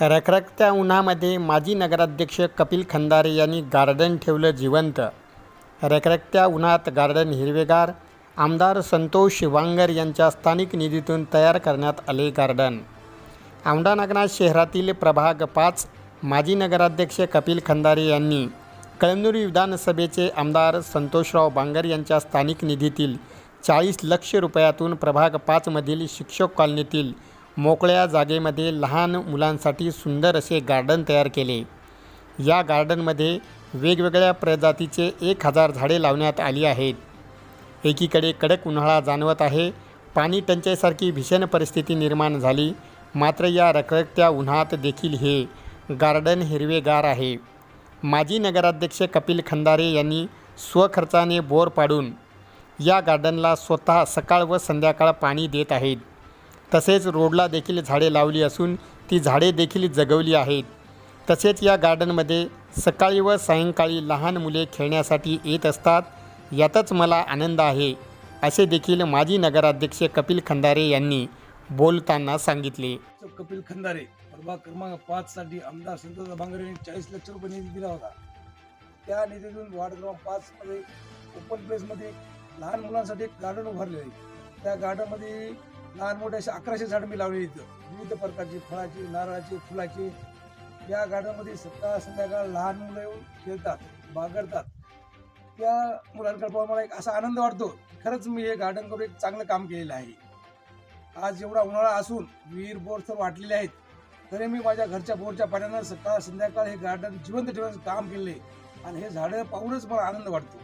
रखरखत्या उन्हामध्ये माजी नगराध्यक्ष कपिल खंदारे यांनी गार्डन ठेवलं जिवंत. रखरखत्या उन्हात गार्डन हिरवेगार आमदार संतोष वांगर यांच्या स्थानिक निधीतून तयार करण्यात आले गार्डन. औंढा नागनाथ शहरातील प्रभाग पाच माजी नगराध्यक्ष कपिल खंदारे यांनी कळमनुरी विधानसभेचे आमदार संतोषराव बांगर यांच्या स्थानिक निधीतील चाळीस लक्ष रुपयातून प्रभाग पाचमधील शिक्षक कॉलनीतील मोकळ्या जागेमध्ये लहान मुलांसाठी सुंदर असे गार्डन तयार केले. या गार्डनमध्ये वेगवेगळ्या प्रजातीचे एक हजार झाडे लावण्यात आली आहेत. एकीकडे कडक उन्हाळा जाणवत आहे. पाणी टंचाईसारखी भीषण परिस्थिती निर्माण झाली. मात्र या रखरखत्या उन्हात देखील हे गार्डन हिरवेगार आहे. माजी नगराध्यक्ष कपिल खंदारे यांनी स्वखर्चाने बोर पाडून या गार्डनला स्वतः सकाळ व संध्याकाळ पाणी देत आहेत. तसेच रोडला देखील झाडे लावली असून ती झाडे देखील जगवली आहेत. तसेच या गार्डनमध्ये सकाळी व सायंकाळी लहान मुले खेळण्यासाठी येत असतात यातच मला आनंद आहे असे देखील माजी नगराध्यक्ष कपिल खंदारे यांनी बोलताना सांगितले. कपिल खंदारे प्रभाग क्रमांक पाच साठी आमदार संतोष बांगर यांनी चाळीस लक्ष रुपये निधी दिला होता. त्या निधीतून वार्ड क्रमांक पाच मध्ये ओपन प्लेस मध्ये लहान मुलांसाठी एक गार्डन उभारले आहे. त्या गार्डनमध्ये लहान मोठे असे अकराशे झाडं मी लावले इथं. विविध प्रकारची फळाची नारळाची फुलाची. या गार्डनमध्ये सकाळ संध्याकाळ लहान मुलं येऊन खेळतात बागडतात. त्या मुलांकडे पाहून मला एक असा आनंद वाटतो खरंच मी हे गार्डन करून एक चांगलं काम केलेलं आहे. आज एवढा उन्हाळा असून विहीर बोर तर वाटलेले आहेत. तरी मी माझ्या घरच्या बोरच्या पाण्यानं सकाळ संध्याकाळ हे गार्डन जिवंत ठेवण्याचं काम केले आणि हे झाडं पाहूनच मला आनंद वाटतो.